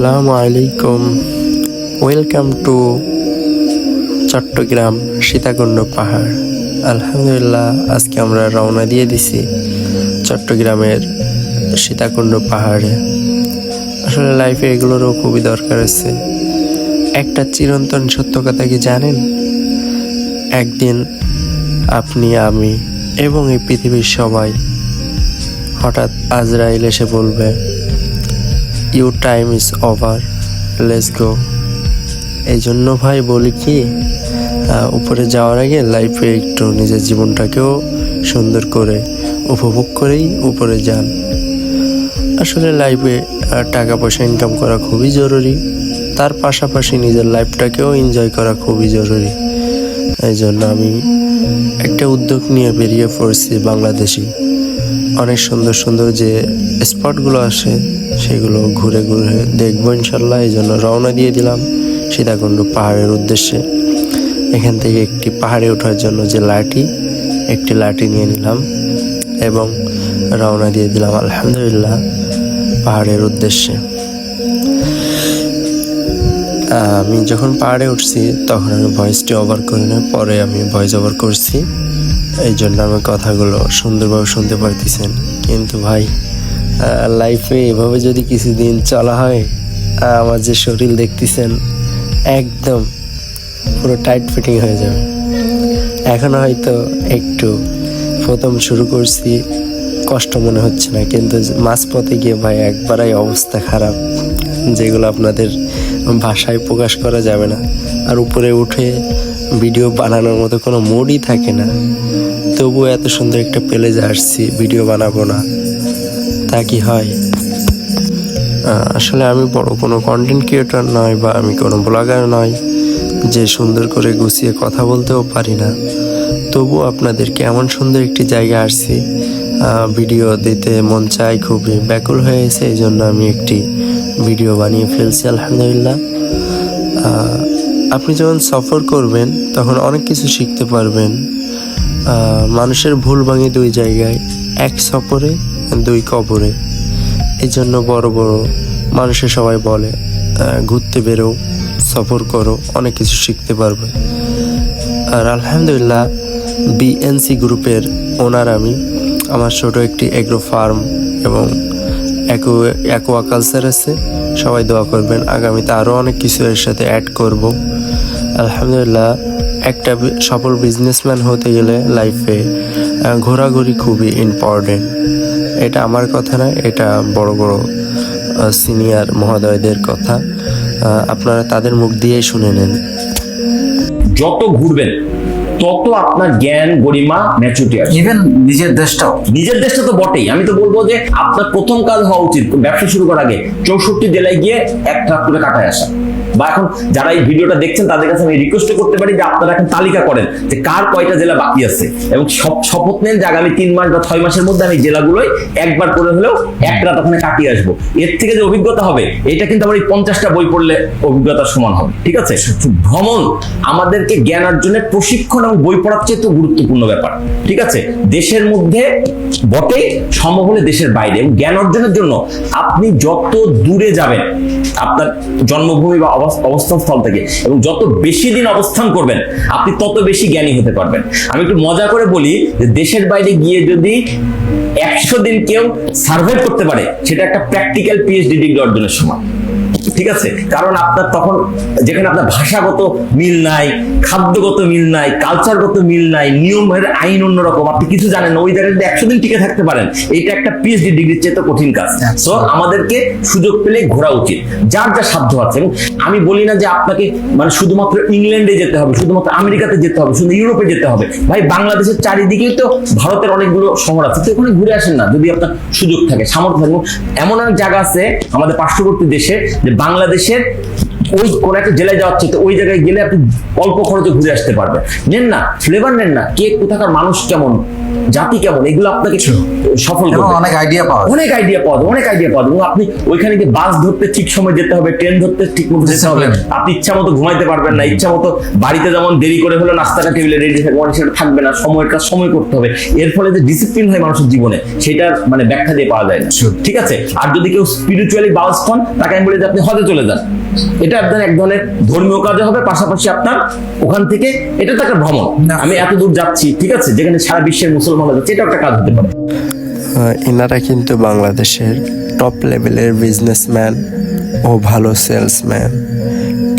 আসসালামু আলাইকুম। Welcome to Chittagong Sitakunda পাহাড় আলহামদুলিল্লাহ আজকে আমরা রওনা দিয়ে দিছি চট্টগ্রামের সীতাকুণ্ড পাহাড়ে আসলে লাইফে এগুলোরও খুবই দরকার আছে। একটা চিরন্তন সত্য কথা কি জানেন? একদিন আপনি, আমি এবং এই পৃথিবীর সবাই হঠাৎ আজরাইল এসে বলবে you time is over let's go. এই জন্য ভাই বলি কি উপরে যাওয়ার আগে লাইফে একটু নিজের জীবনটাকেও সুন্দর করে উপভোগ করেই উপরে যান। আসলে লাইফে টাকা পয়সা ইনকাম করা খুবই জরুরি, তার পাশাপাশি নিজের লাইফটাকেও এনজয় করা খুবই জরুরি। এই জন্য আমি একটা উদ্যোগ নিয়ে বেরিয়ে পড়ছি বাংলাদেশি। অনেক সুন্দর সুন্দর যে স্পটগুলো আসে সেগুলো ঘুরে ঘুরে দেখব ইনশাল্লাহ। এই জন্য রওনা দিয়ে দিলাম সীতাকুণ্ড পাহাড়ের উদ্দেশ্যে। এখান থেকে একটি পাহাড়ে ওঠার জন্য যে লাঠি, একটি লাঠি নিয়ে নিলাম এবং রওনা দিয়ে দিলাম আলহামদুলিল্লাহ পাহাড়ের উদ্দেশ্যে। আমি যখন পাহাড়ে উঠছি, তখন আমি ভয়েসটি ওভার করি না পরে আমি ভয়েস ওভার করছি। এই জন্য আমি কথাগুলো সুন্দরভাবে শুনতে পারতেছেন। কিন্তু ভাই লাইফে এভাবে যদি কিছুদিন চলা হয় আমার যে শরীর দেখতেছেন, একদম পুরো টাইট ফিটিং হয়ে যাবে। এখন হয়তো একটু প্রথম শুরু করছি, কষ্ট মনে হচ্ছে না, কিন্তু মাঝপথে গিয়ে ভাই একবারাই অবস্থা খারাপ, যেগুলো আপনাদের ভাষায় প্রকাশ করা যাবে না। আর উপরে উঠে ভিডিও বানানোর মতো কোনো মুডই থাকে না। তবুও এত সুন্দর একটা পেলেজে আসছি ভিডিও বানাবো না। তা কি হয়? আসলে আমি বড় কোনো কন্টেন্ট ক্রিয়েটর নয় বা আমি কোনো ব্লগার নয় যে সুন্দর করে গুছিয়ে কথা বলতেও পারি না। তবু আপনাদেরকে এমন সুন্দর একটি জায়গায় আসছি ভিডিও দিতে মন চাই খুবই ব্যাকুল হয়ে গেছে এই জন্য আমি একটি ভিডিও বানিয়ে ফেলছি, আলহামদুলিল্লাহ। আপনি যখন সফর করবেন, তখন অনেক কিছু শিখতে পারবেন। মানুষের ভুল ভাঙে দুই জায়গায়, এক সফরে, দুই কবরে। এই জন্য বড় বড় মানুষের সবাই বলে ঘুরতে বেরো, সফর করো, অনেক কিছু শিখতে পারবে। আর আলহামদুলিল্লাহ বিএনসি গ্রুপের ওনার আমি, আমার ছোট একটি এগ্রো ফার্ম এবং অ্যাকো অ্যাকোয়াকালচার আছে। সবাই দোয়া করবেন, আগামীতে আরও অনেক কিছু এর সাথে অ্যাড করব। আলহামদুলিল্লাহ একটা সফল বিজনেসম্যান হতে গেলে লাইফে ঘোরাঘুরি খুবই ইম্পর্টেন্ট এটা আমার কথা না এটা বড় বড় সিনিয়র মহোদয়দের কথা। আপনারা তাদের মুখ দিয়েই শুনে নেন। যত ঘুরবেন তত আপনার জ্ঞান গরিমা ম্যাচুরিটি আসবে। ইভেন নিজের দেশটাও। নিজের দেশটা তো বটেই। আমি তো বলব যে আপনার প্রথম কাজ হওয়া উচিত। ব্যবসা শুরু করার আগে চৌষট্টি জেলায় গিয়ে এক ট্রাক করে কাটায় আসা। বা এখন যারা এই ভিডিওটা দেখছেন, তাদের কাছে আমি রিকোয়েস্ট করতে পারি যে আপনারা এখন তালিকা করেন যে কার কয়টা জেলা বাকি আছে। এবং সব শপথ নেন যে আগামী তিন মাস বা ছয় মাসের মধ্যে আমি জেলাগুলোই একবার করে হলেও এক রাত ওখানে কাটিয়ে আসব। এর থেকে যে অভিজ্ঞতা হবে, এটা কিন্তু আমার এই পঞ্চাশটা বই পড়লে অভিজ্ঞতার সমান হবে, ঠিক আছে? ভ্রমণ আমাদেরকে জ্ঞান অর্জনের প্রশিক্ষণ এবং বই পড়ার চেয়ে তো গুরুত্বপূর্ণ ব্যাপার, ঠিক আছে? দেশের মধ্যে বটে, সম্ভব হলে দেশের বাইরে। এবং জ্ঞান অর্জনের জন্য আপনি যত দূরে যাবেন, আপনার জন্মভূমি বা অবস্থান স্থল থেকে। এবং যত বেশি দিন অবস্থান করবেন, আপনি তত বেশি জ্ঞানী হতে পারবেন। আমি একটু মজা করে বলি, যে দেশের বাইরে গিয়ে যদি একশো দিন কেউ সার্ভাইভ করতে পারে, সেটা একটা প্র্যাকটিক্যাল পিএইচডি ডিগ্রি অর্জনের সময়। ঠিক আছে? কারণ আপনার তখন যেখানে আপনার ভাষাগত মিল নাই খাদ্যগত মিল নাই কালচারগত মিল নাই নিয়মের আইন অন্যরকম আপনি কিছু জানেন ওই জায়গায় একশো দিন টিকে থাকতে পারেন এটা একটা পিএইচডি ডিগ্রির চেয়ে তো কঠিন কাজ। সো আমাদেরকে সুযোগ পেলে ঘোরা উচিত। যার যা সাধ্য আছে। আমি বলি না যে আপনাকে মানে শুধুমাত্র ইংল্যান্ডে যেতে হবে শুধুমাত্র আমেরিকাতে যেতে হবে শুধু ইউরোপে যেতে হবে। ভাই বাংলাদেশের চারিদিকেই তো ভারতের অনেকগুলো শহর আছে তো ওখানে ঘুরে আসেন না যদি আপনার সুযোগ থাকে সামর্থ্য থাকে। এমন অনেক জায়গা আছে আমাদের পার্শ্ববর্তী দেশে যে বাংলাদেশের ওই কোন একটা জেলায় যাওয়ার চেয়ে তো ওই জায়গায় গেলে আপনি অল্প খরচে ঘুরে আসতে পারবেন। নেন না ফ্লেভার নেন না, কে কোথাকার মানুষ কেমন জাতি কেমন? এগুলো আপনাকে সফল করবে। অনেক আইডিয়া পাওয়া। অনেক আইডিয়া পাওয়া অনেক আইডিয়া পাওয়া এবং আপনি ওইখানে গিয়ে বাস ধরতে ঠিক সময় যেতে হবে ট্রেন ধরতে ঠিক মতো যেতে হবে। আপনি ইচ্ছা মতো ঘুমাইতে পারবেন না ইচ্ছা মতো বাড়িতে যেমন দেরি করে হলে নাস্তাটা টেবিলে রেডি থাকবে অনেক সেটা থাকবে না সময়ের কাজ সময় করতে হবে। এর ফলে যে ডিসিপ্লিন হয় মানুষের জীবনে সেটার মানে ব্যাখ্যা দিয়ে পাওয়া যায় না। ঠিক আছে? আর যদি কেউ স্পিরিচুয়ালি বাউন্সড হন তাকে আমি বলি যে আপনি হজে চলে যান। এটা আপনার এক ধরনের ধর্মীয় কাজে হবে পাশাপাশি আপনার ওখান থেকে এটা তো একটা ভ্রমণ। না। আমি এত দূর যাচ্ছি ঠিক আছে? যেখানে সারা বিশ্বের মুসলমানরা যাচ্ছে এটা একটা কাজ হতে পারে। এনারা কিন্তু বাংলাদেশের টপ লেভেলের বিজনেসম্যান ও ভালো সেলসম্যান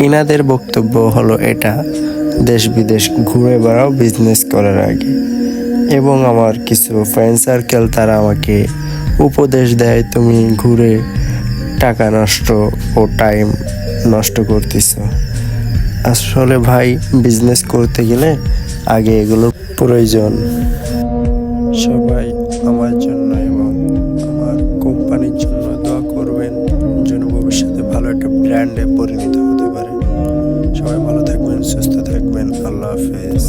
এনাদের বক্তব্য হলো এটা দেশ বিদেশ ঘুরে বেড়াও বিজনেস করার আগে। এবং আমার কিছু ফ্রেন্ড সার্কেল তারা আমাকে উপদেশ দেয়, তুমি ঘুরে টাকা নষ্ট ও টাইম নষ্ট করতেছ। আসলে ভাই বিজনেস করতে গেলে আগে এগুলো প্রয়োজন। সবাই আমার জন্য এবং আমার কোম্পানির জন্য দোয়া করবেন যেন ভবিষ্যতে ভালো একটা ব্র্যান্ডে পরিণত হতে পারে। সবাই ভালো থাকবেন, সুস্থ থাকবেন। আল্লাহ হাফেজ।